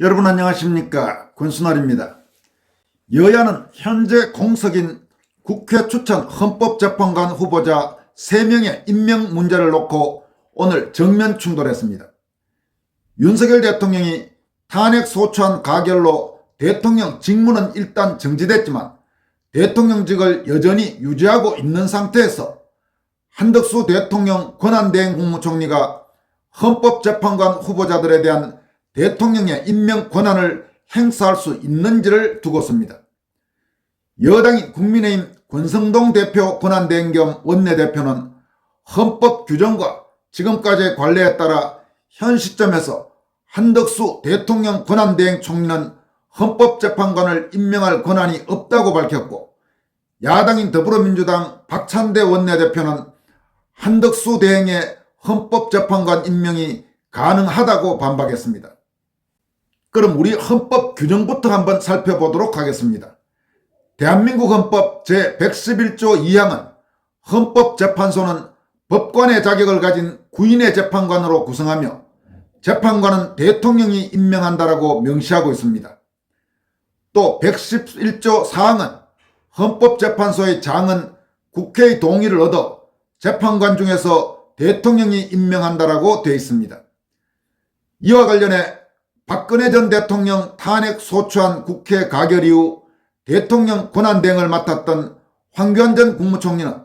여러분 안녕하십니까 권순환입니다. 여야는 현재 공석인 국회 추천 헌법재판관 후보자 3명의 임명 문제를 놓고 오늘 정면 충돌했습니다. 윤석열 대통령이 탄핵 소추안 가결로 대통령 직무는 일단 정지됐지만 대통령직을 여전히 유지하고 있는 상태에서 한덕수 대통령 권한대행 국무총리가 헌법재판관 후보자들에 대한 대통령의 임명 권한을 행사할 수 있는지를 두고습니다. 여당인 국민의힘 권성동 대표 권한대행 겸 원내대표는 헌법 규정과 지금까지의 관례에 따라 현 시점에서 한덕수 대통령 권한대행 총리는 헌법재판관을 임명할 권한이 없다고 밝혔고 야당인 더불어민주당 박찬대 원내대표는 한덕수 대행의 헌법재판관 임명이 가능하다고 반박했습니다. 그럼 우리 헌법 규정부터 한번 살펴보도록 하겠습니다. 대한민국 헌법 제111조 2항은 헌법재판소는 법관의 자격을 가진 구인의 재판관으로 구성하며 재판관은 대통령이 임명한다라고 명시하고 있습니다. 또 111조 4항은 헌법재판소의 장은 국회의 동의를 얻어 재판관 중에서 대통령이 임명한다라고 되어 있습니다. 이와 관련해 박근혜 전 대통령 탄핵 소추안 국회 가결 이후 대통령 권한 대행을 맡았던 황교안 전 국무총리는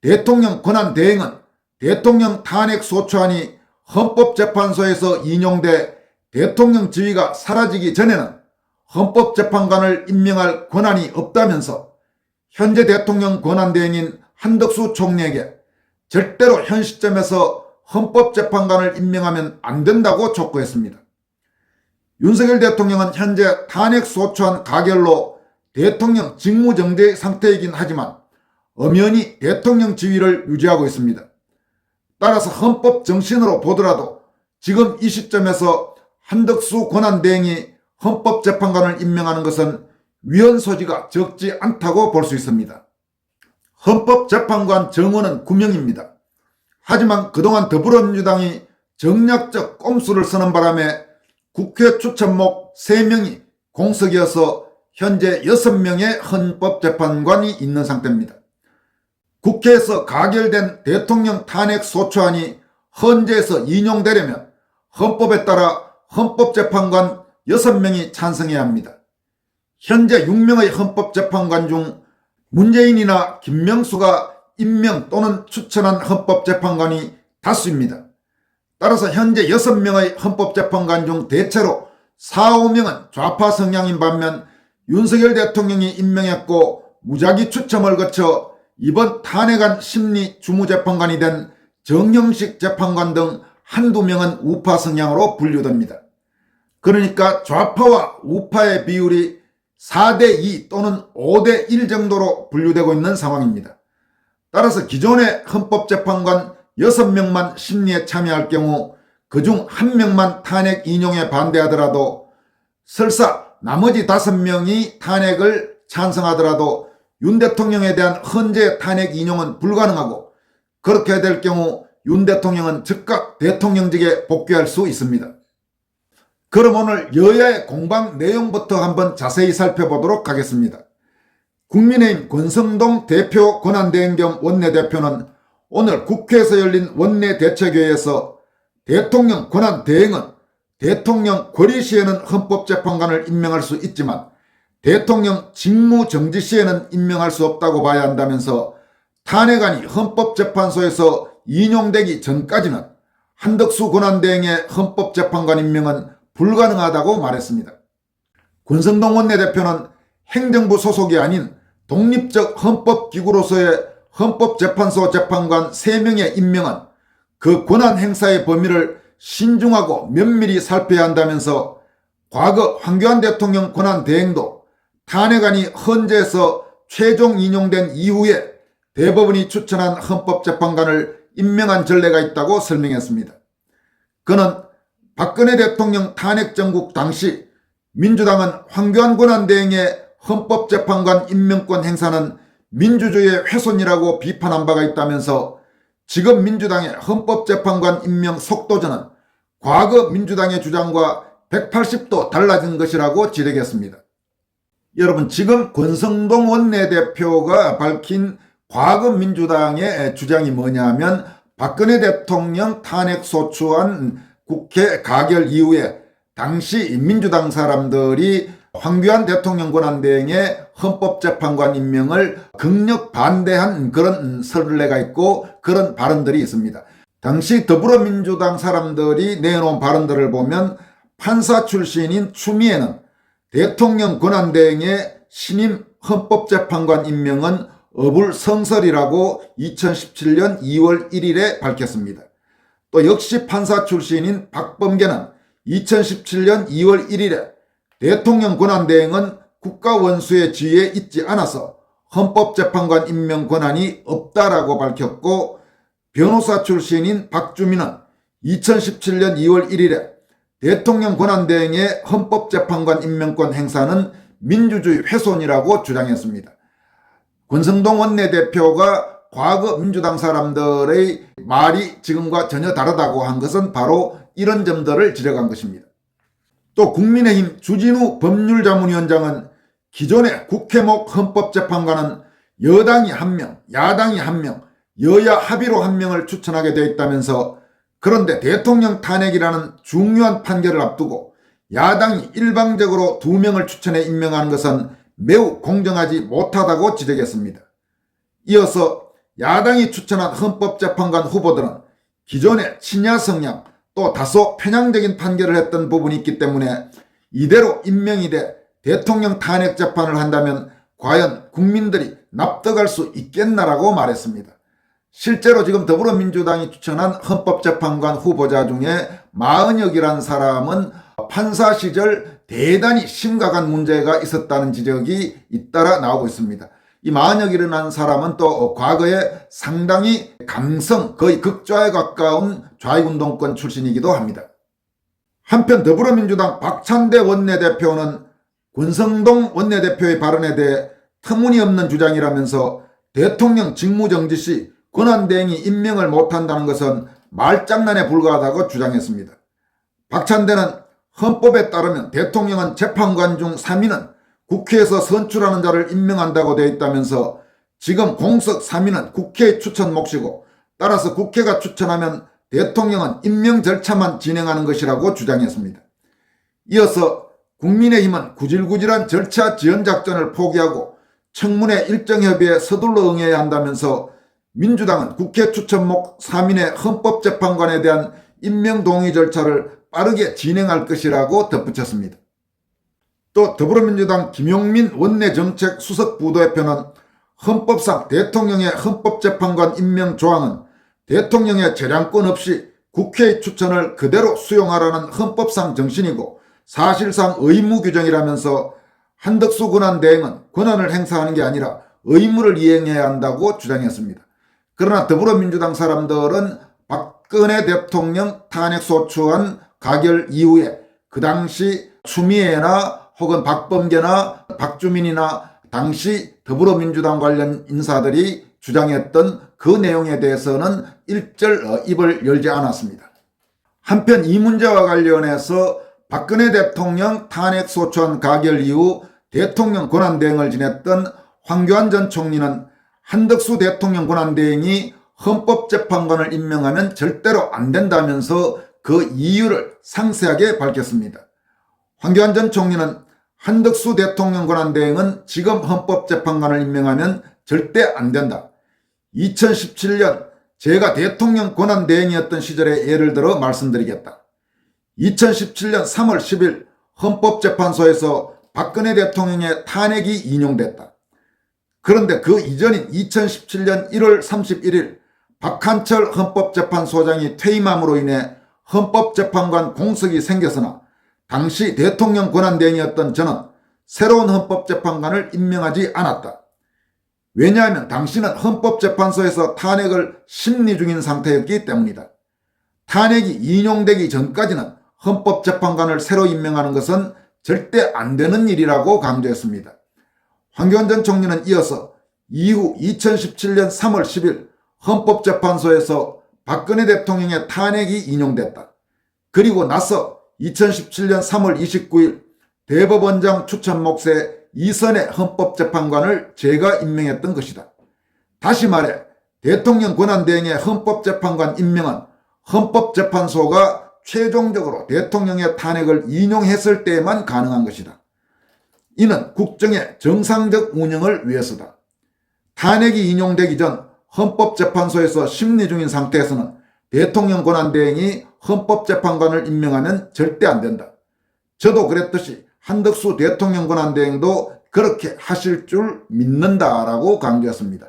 대통령 권한 대행은 대통령 탄핵 소추안이 헌법재판소에서 인용돼 대통령 지위가 사라지기 전에는 헌법재판관을 임명할 권한이 없다면서 현재 대통령 권한대행인 한덕수 총리에게 절대로 현 시점에서 헌법재판관을 임명하면 안 된다고 촉구했습니다. 윤석열 대통령은 현재 탄핵 소추안 가결로 대통령 직무정지 상태이긴 하지만 엄연히 대통령 지위를 유지하고 있습니다. 따라서 헌법 정신으로 보더라도 지금 이 시점에서 한덕수 권한대행이 헌법재판관을 임명하는 것은 위헌 소지가 적지 않다고 볼 수 있습니다. 헌법재판관 정원은 9명입니다. 하지만 그동안 더불어민주당이 정략적 꼼수를 쓰는 바람에 국회 추천목 3명이 공석이어서 현재 6명의 헌법재판관이 있는 상태입니다. 국회에서 가결된 대통령 탄핵 소추안이 헌재에서 인용되려면 헌법에 따라 헌법재판관 6명이 찬성해야 합니다. 현재 6명의 헌법재판관 중 문재인이나 김명수가 임명 또는 추천한 헌법재판관이 다수입니다. 따라서 현재 6명의 헌법재판관 중 대체로 4, 5명은 좌파 성향인 반면 윤석열 대통령이 임명했고 무작위 추첨을 거쳐 이번 탄핵안 심리 주무재판관이 된 정형식 재판관 등 한두 명은 우파 성향으로 분류됩니다. 그러니까 좌파와 우파의 비율이 4대 2 또는 5대 1 정도로 분류되고 있는 상황입니다. 따라서 기존의 헌법재판관 6명만 심리에 참여할 경우 그중 1명만 탄핵 인용에 반대하더라도 설사 나머지 5명이 탄핵을 찬성하더라도 윤 대통령에 대한 헌재 탄핵 인용은 불가능하고 그렇게 될 경우 윤 대통령은 즉각 대통령직에 복귀할 수 있습니다. 그럼 오늘 여야의 공방 내용부터 한번 자세히 살펴보도록 하겠습니다. 국민의힘 권성동 대표 권한대행 겸 원내대표는 오늘 국회에서 열린 원내 대책회의에서 대통령 권한 대행은 대통령 권리 시에는 헌법재판관을 임명할 수 있지만 대통령 직무 정지 시에는 임명할 수 없다고 봐야 한다면서 탄핵안이 헌법재판소에서 인용되기 전까지는 한덕수 권한대행의 헌법재판관 임명은 불가능하다고 말했습니다. 권성동 원내대표는 행정부 소속이 아닌 독립적 헌법기구로서의 헌법재판소 재판관 3명의 임명은 그 권한 행사의 범위를 신중하고 면밀히 살펴야 한다면서 과거 황교안 대통령 권한 대행도 탄핵안이 헌재에서 최종 인용된 이후에 대법원이 추천한 헌법재판관을 임명한 전례가 있다고 설명했습니다. 그는 박근혜 대통령 탄핵 정국 당시 민주당은 황교안 권한 대행의 헌법재판관 임명권 행사는 민주주의의 훼손이라고 비판한 바가 있다면서 지금 민주당의 헌법재판관 임명 속도전은 과거 민주당의 주장과 180도 달라진 것이라고 지적했습니다. 여러분 지금 권성동 원내대표가 밝힌 과거 민주당의 주장이 뭐냐면 박근혜 대통령 탄핵 소추안 국회 가결 이후에 당시 민주당 사람들이 황교안 대통령 권한대행의 헌법재판관 임명을 극력 반대한 그런 선례가 있고 그런 발언들이 있습니다. 당시 더불어민주당 사람들이 내놓은 발언들을 보면 판사 출신인 추미애는 대통령 권한대행의 신임 헌법재판관 임명은 어불성설이라고 2017년 2월 1일에 밝혔습니다. 또 역시 판사 출신인 박범계는 2017년 2월 1일에 대통령 권한대행은 국가 원수의 지위에 있지 않아서 헌법재판관 임명 권한이 없다라고 밝혔고 변호사 출신인 박주민은 2017년 2월 1일에 대통령 권한대행의 헌법재판관 임명권 행사는 민주주의 훼손이라고 주장했습니다. 권성동 원내대표가 과거 민주당 사람들의 말이 지금과 전혀 다르다고 한 것은 바로 이런 점들을 지적한 것입니다. 또 국민의힘 주진우 법률자문위원장은 기존의 국회목 헌법재판관은 여당이 한 명, 야당이 한 명, 여야 합의로 한 명을 추천하게 되어 있다면서 그런데 대통령 탄핵이라는 중요한 판결을 앞두고 야당이 일방적으로 두 명을 추천해 임명하는 것은 매우 공정하지 못하다고 지적했습니다. 이어서 야당이 추천한 헌법재판관 후보들은 기존의 친야 성향 또 다소 편향적인 판결을 했던 부분이 있기 때문에 이대로 임명이 돼 대통령 탄핵 재판을 한다면 과연 국민들이 납득할 수 있겠나라고 말했습니다. 실제로 지금 더불어민주당이 추천한 헌법재판관 후보자 중에 마은혁이라는 사람은 판사 시절 대단히 심각한 문제가 있었다는 지적이 잇따라 나오고 있습니다. 이 마은혁이라는 사람은 또 과거에 상당히 강성 거의 극좌에 가까운 좌익운동권 출신이기도 합니다. 한편 더불어민주당 박찬대 원내대표는 권성동 원내대표의 발언에 대해 터무니없는 주장이라면서 대통령 직무정지 시 권한대행이 임명을 못한다는 것은 말장난에 불과하다고 주장했습니다. 박찬대는 헌법에 따르면 대통령은 재판관 중 3인은 국회에서 선출하는 자를 임명한다고 되어 있다면서 지금 공석 3인은 국회의 추천 몫이고 따라서 국회가 추천하면 대통령은 임명 절차만 진행하는 것이라고 주장했습니다. 이어서 국민의힘은 구질구질한 절차 지연 작전을 포기하고 청문회 일정 협의에 서둘러 응해야 한다면서 민주당은 국회 추천목 3인의 헌법재판관에 대한 임명 동의 절차를 빠르게 진행할 것이라고 덧붙였습니다. 또 더불어민주당 김용민 원내정책 수석 부대표는 헌법상 대통령의 헌법재판관 임명 조항은 대통령의 재량권 없이 국회의 추천을 그대로 수용하라는 헌법상 정신이고 사실상 의무 규정이라면서 한덕수 권한 대행은 권한을 행사하는 게 아니라 의무를 이행해야 한다고 주장했습니다. 그러나 더불어민주당 사람들은 박근혜 대통령 탄핵 소추안 가결 이후에 그 당시 추미애나 혹은 박범계나 박주민이나 당시 더불어민주당 관련 인사들이 주장했던 그 내용에 대해서는 일절 어, 입을 열지 않았습니다. 한편 이 문제와 관련해서 박근혜 대통령 탄핵 소추안 가결 이후 대통령 권한대행을 지냈던 황교안 전 총리는 한덕수 대통령 권한대행이 헌법재판관을 임명하면 절대로 안 된다면서 그 이유를 상세하게 밝혔습니다. 황교안 전 총리는 한덕수 대통령 권한대행은 지금 헌법재판관을 임명하면 절대 안 된다. 2017년 제가 대통령 권한대행이었던 시절의 예를 들어 말씀드리겠다. 2017년 3월 10일 헌법재판소에서 박근혜 대통령의 탄핵이 인용됐다. 그런데 그 이전인 2017년 1월 31일 박한철 헌법재판소장이 퇴임함으로 인해 헌법재판관 공석이 생겼으나 당시 대통령 권한대행이었던 저는 새로운 헌법재판관을 임명하지 않았다. 왜냐하면 당신은 헌법재판소에서 탄핵을 심리 중인 상태였기 때문이다. 탄핵이 인용되기 전까지는 헌법재판관을 새로 임명하는 것은 절대 안 되는 일이라고 강조했습니다. 황교안 전 총리는 이어서 이후 2017년 3월 10일 헌법재판소에서 박근혜 대통령의 탄핵이 인용됐다. 그리고 나서 2017년 3월 29일 대법원장 추천 몫의 이선의 헌법재판관을 제가 임명했던 것이다. 다시 말해 대통령 권한대행의 헌법재판관 임명은 헌법재판소가 최종적으로 대통령의 탄핵을 인용했을 때만 가능한 것이다. 이는 국정의 정상적 운영을 위해서다. 탄핵이 인용되기 전 헌법재판소에서 심리 중인 상태에서는 대통령 권한대행이 헌법재판관을 임명하면 절대 안 된다. 저도 그랬듯이 한덕수 대통령 권한대행도 그렇게 하실 줄 믿는다라고 강조했습니다.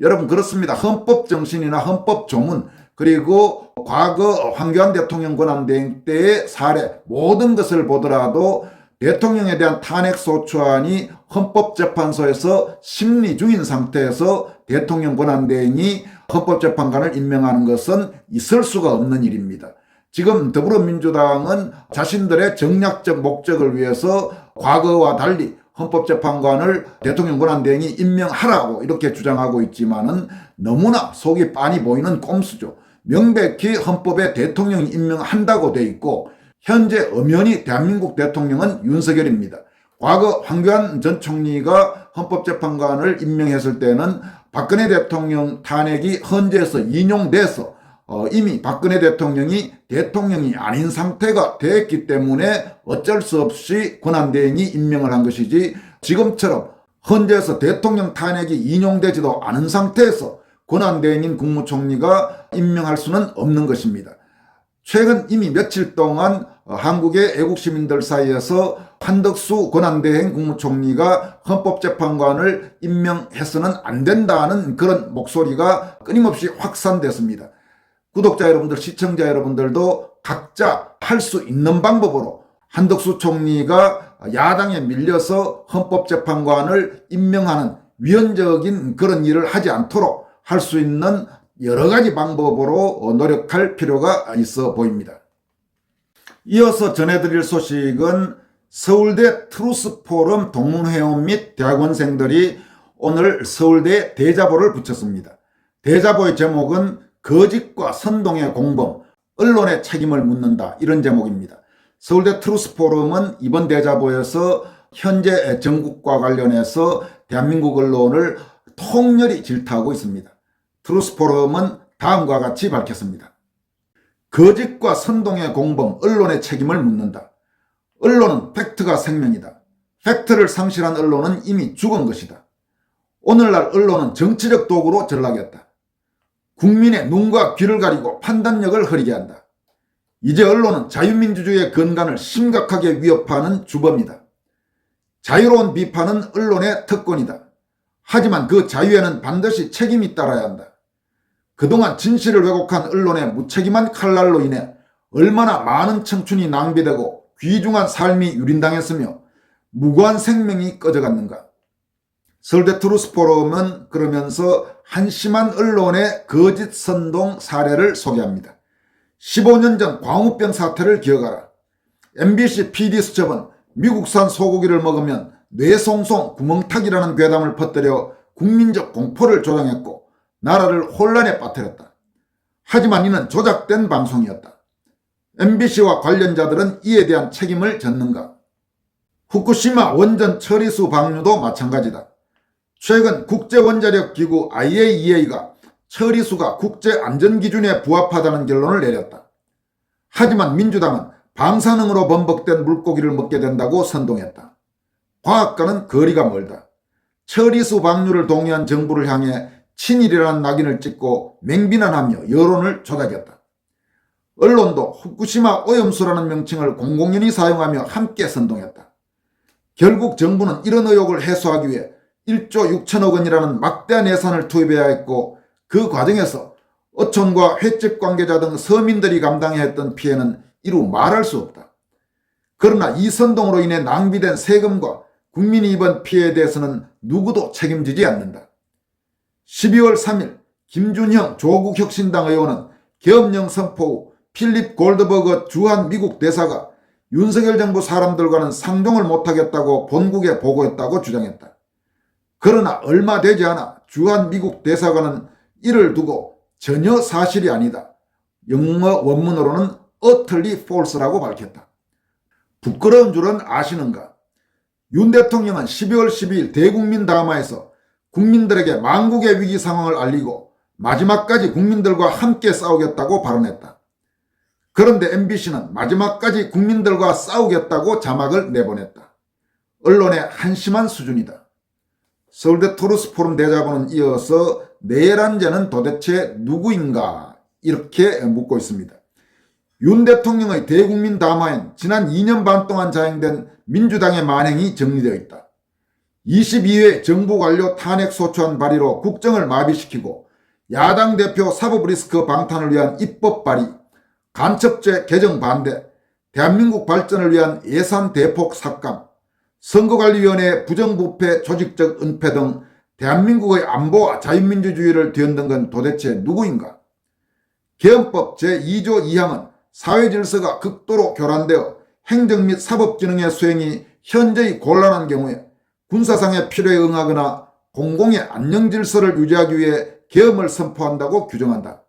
여러분 그렇습니다. 헌법 정신이나 헌법 조문 그리고 과거 황교안 대통령 권한대행 때의 사례 모든 것을 보더라도 대통령에 대한 탄핵 소추안이 헌법재판소에서 심리 중인 상태에서 대통령 권한대행이 헌법재판관을 임명하는 것은 있을 수가 없는 일입니다. 지금 더불어민주당은 자신들의 정략적 목적을 위해서 과거와 달리 헌법재판관을 대통령 권한대행이 임명하라고 이렇게 주장하고 있지만은 너무나 속이 빤히 보이는 꼼수죠. 명백히 헌법에 대통령이 임명한다고 돼 있고 현재 엄연히 대한민국 대통령은 윤석열입니다. 과거 황교안 전 총리가 헌법재판관을 임명했을 때는 박근혜 대통령 탄핵이 헌재에서 인용돼서 어, 이미 박근혜 대통령이 대통령이 아닌 상태가 됐기 때문에 어쩔 수 없이 권한대행이 임명을 한 것이지 지금처럼 헌재에서 대통령 탄핵이 인용되지도 않은 상태에서 권한대행인 국무총리가 임명할 수는 없는 것입니다. 최근 이미 며칠 동안 어, 한국의 애국 시민들 사이에서 한덕수 권한대행 국무총리가 헌법재판관을 임명해서는 안 된다는 그런 목소리가 끊임없이 확산됐습니다. 구독자 여러분들, 시청자 여러분들도 각자 할 수 있는 방법으로 한덕수 총리가 야당에 밀려서 헌법재판관을 임명하는 위헌적인 그런 일을 하지 않도록 할 수 있는 여러 가지 방법으로 노력할 필요가 있어 보입니다. 이어서 전해드릴 소식은 서울대 트루스 포럼 동문회원 및 대학원생들이 오늘 서울대 대자보를 붙였습니다. 대자보의 제목은 거짓과 선동의 공범, 언론의 책임을 묻는다 이런 제목입니다. 서울대 트루스 포럼은 이번 대자보에서 현재 정국과 관련해서 대한민국 언론을 통렬히 질타하고 있습니다. 트루스 포럼은 다음과 같이 밝혔습니다. 거짓과 선동의 공범, 언론의 책임을 묻는다. 언론은 팩트가 생명이다. 팩트를 상실한 언론은 이미 죽은 것이다. 오늘날 언론은 정치적 도구로 전락했다. 국민의 눈과 귀를 가리고 판단력을 흐리게 한다. 이제 언론은 자유민주주의의 근간을 심각하게 위협하는 주범이다. 자유로운 비판은 언론의 특권이다. 하지만 그 자유에는 반드시 책임이 따라야 한다. 그동안 진실을 왜곡한 언론의 무책임한 칼날로 인해 얼마나 많은 청춘이 낭비되고 귀중한 삶이 유린당했으며 무고한 생명이 꺼져갔는가. 서울대 트루스 포럼은 그러면서 한심한 언론의 거짓 선동 사례를 소개합니다. 15년 전 광우병 사태를 기억하라. MBC PD 수첩은 미국산 소고기를 먹으면 뇌송송 구멍탁이라는 괴담을 퍼뜨려 국민적 공포를 조장했고 나라를 혼란에 빠뜨렸다. 하지만 이는 조작된 방송이었다. MBC와 관련자들은 이에 대한 책임을 졌는가? 후쿠시마 원전 처리수 방류도 마찬가지다. 최근 국제원자력기구 IAEA가 처리수가 국제안전기준에 부합하다는 결론을 내렸다. 하지만 민주당은 방사능으로 범벅된 물고기를 먹게 된다고 선동했다. 과학과는 거리가 멀다. 처리수 방류를 동의한 정부를 향해 친일이라는 낙인을 찍고 맹비난하며 여론을 조작했다. 언론도 후쿠시마 오염수라는 명칭을 공공연히 사용하며 함께 선동했다. 결국 정부는 이런 의혹을 해소하기 위해 1조 6천억 원이라는 막대한 예산을 투입해야 했고 그 과정에서 어촌과 횟집 관계자 등 서민들이 감당해야 했던 피해는 이루 말할 수 없다. 그러나 이 선동으로 인해 낭비된 세금과 국민이 입은 피해에 대해서는 누구도 책임지지 않는다. 12월 3일 김준형 조국혁신당 의원은 계엄령 선포 후 필립 골드버그 주한 미국 대사가 윤석열 정부 사람들과는 상종을 못하겠다고 본국에 보고했다고 주장했다. 그러나 얼마 되지 않아 주한 미국 대사관은 이를 두고 전혀 사실이 아니다. 영어 원문으로는 utterly false라고 밝혔다. 부끄러운 줄은 아시는가? 윤 대통령은 12월 12일 대국민 담화에서 국민들에게 망국의 위기 상황을 알리고 마지막까지 국민들과 함께 싸우겠다고 발언했다. 그런데 MBC는 마지막까지 국민들과 싸우겠다고 자막을 내보냈다. 언론의 한심한 수준이다. 서울대 토르스 포럼 대자보는 이어서 내란죄는 도대체 누구인가 이렇게 묻고 있습니다. 윤 대통령의 대국민 담화엔 지난 2년 반 동안 자행된 민주당의 만행이 정리되어 있다. 22회 정부 관료 탄핵 소추안 발의로 국정을 마비시키고 야당 대표 사법 리스크 방탄을 위한 입법 발의, 간첩죄 개정 반대, 대한민국 발전을 위한 예산 대폭 삭감, 선거관리위원회 부정부패 조직적 은폐 등 대한민국의 안보와 자유민주주의를 뒤흔든 건 도대체 누구인가? 개헌법 제2조 2항은 사회질서가 극도로 교란되어 행정 및 사법기능의 수행이 현저히 곤란한 경우에 군사상의 필요에 응하거나 공공의 안녕 질서를 유지하기 위해 계엄을 선포한다고 규정한다.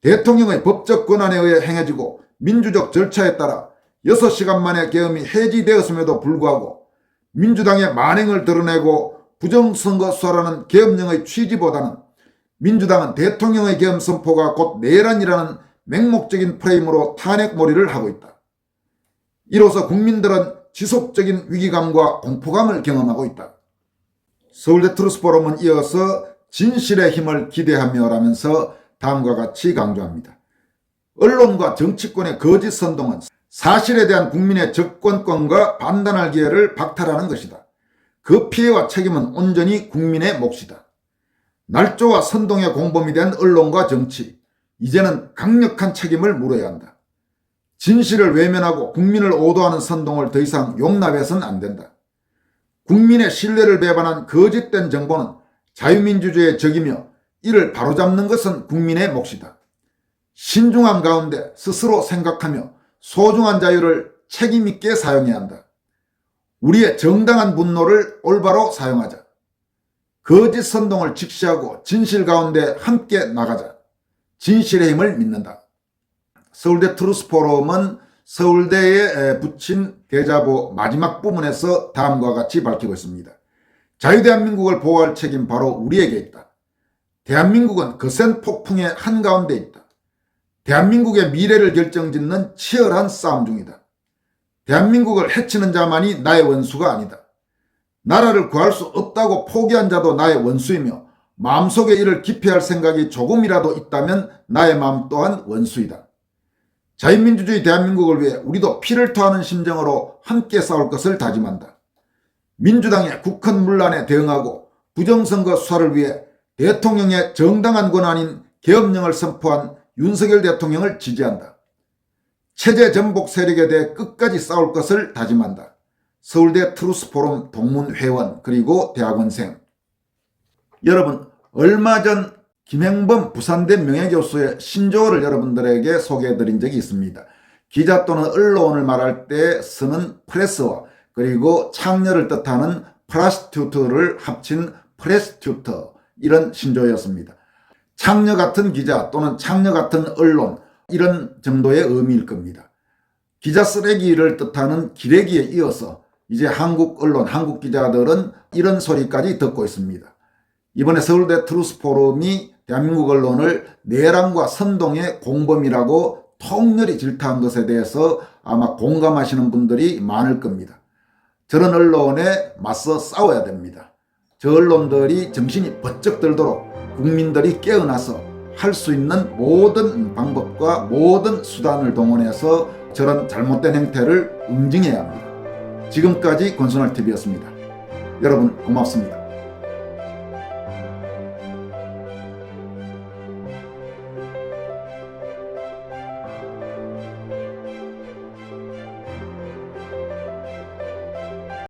대통령의 법적 권한에 의해 행해지고 민주적 절차에 따라 6시간 만에 계엄이 해지되었음에도 불구하고 민주당의 만행을 드러내고 부정선거 수사라는 계엄령의 취지보다는 민주당은 대통령의 계엄 선포가 곧 내란이라는 맹목적인 프레임으로 탄핵몰이를 하고 있다. 이로써 국민들은 지속적인 위기감과 공포감을 경험하고 있다. 서울대 트루스 포럼은 이어서 진실의 힘을 기대하며 라면서 다음과 같이 강조합니다. 언론과 정치권의 거짓 선동은 사실에 대한 국민의 접근권과 판단할 기회를 박탈하는 것이다. 그 피해와 책임은 온전히 국민의 몫이다. 날조와 선동의 공범이 된 언론과 정치, 이제는 강력한 책임을 물어야 한다. 진실을 외면하고 국민을 오도하는 선동을 더 이상 용납해서는 안 된다. 국민의 신뢰를 배반한 거짓된 정보는 자유민주주의의 적이며 이를 바로잡는 것은 국민의 몫이다. 신중한 가운데 스스로 생각하며 소중한 자유를 책임있게 사용해야 한다. 우리의 정당한 분노를 올바로 사용하자. 거짓 선동을 직시하고 진실 가운데 함께 나가자. 진실의 힘을 믿는다. 서울대 트루스 포럼은 서울대에 붙인 대자보 마지막 부분에서 다음과 같이 밝히고 있습니다. 자유대한민국을 보호할 책임 바로 우리에게 있다. 대한민국은 거센 폭풍의 한가운데 있다. 대한민국의 미래를 결정짓는 치열한 싸움 중이다. 대한민국을 해치는 자만이 나의 원수가 아니다. 나라를 구할 수 없다고 포기한 자도 나의 원수이며 마음속에 이를 기피할 생각이 조금이라도 있다면 나의 마음 또한 원수이다. 자유민주주의 대한민국을 위해 우리도 피를 토하는 심정으로 함께 싸울 것을 다짐한다. 민주당의 국헌 문란에 대응하고 부정선거 수사를 위해 대통령의 정당한 권한인 계엄령을 선포한 윤석열 대통령을 지지한다. 체제 전복 세력에 대해 끝까지 싸울 것을 다짐한다. 서울대 트루스 포럼 동문 회원 그리고 대학원생 여러분 얼마 전 김행범 부산대 명예교수의 신조어를 여러분들에게 소개해드린 적이 있습니다. 기자 또는 언론을 말할 때 쓰는 프레스와 그리고 창녀를 뜻하는 프라스튜트를 합친 프레스튜터 이런 신조였습니다. 창녀 같은 기자 또는 창녀 같은 언론 이런 정도의 의미일 겁니다. 기자 쓰레기를 뜻하는 기레기에 이어서 이제 한국 언론, 한국 기자들은 이런 소리까지 듣고 있습니다. 이번에 서울대 트루스 포럼이 대한민국 언론을 내란과 선동의 공범이라고 통렬히 질타한 것에 대해서 아마 공감하시는 분들이 많을 겁니다. 저런 언론에 맞서 싸워야 됩니다. 저 언론들이 정신이 번쩍 들도록 국민들이 깨어나서 할 수 있는 모든 방법과 모든 수단을 동원해서 저런 잘못된 행태를 응징해야 합니다. 지금까지 권순환TV였습니다. 여러분 고맙습니다.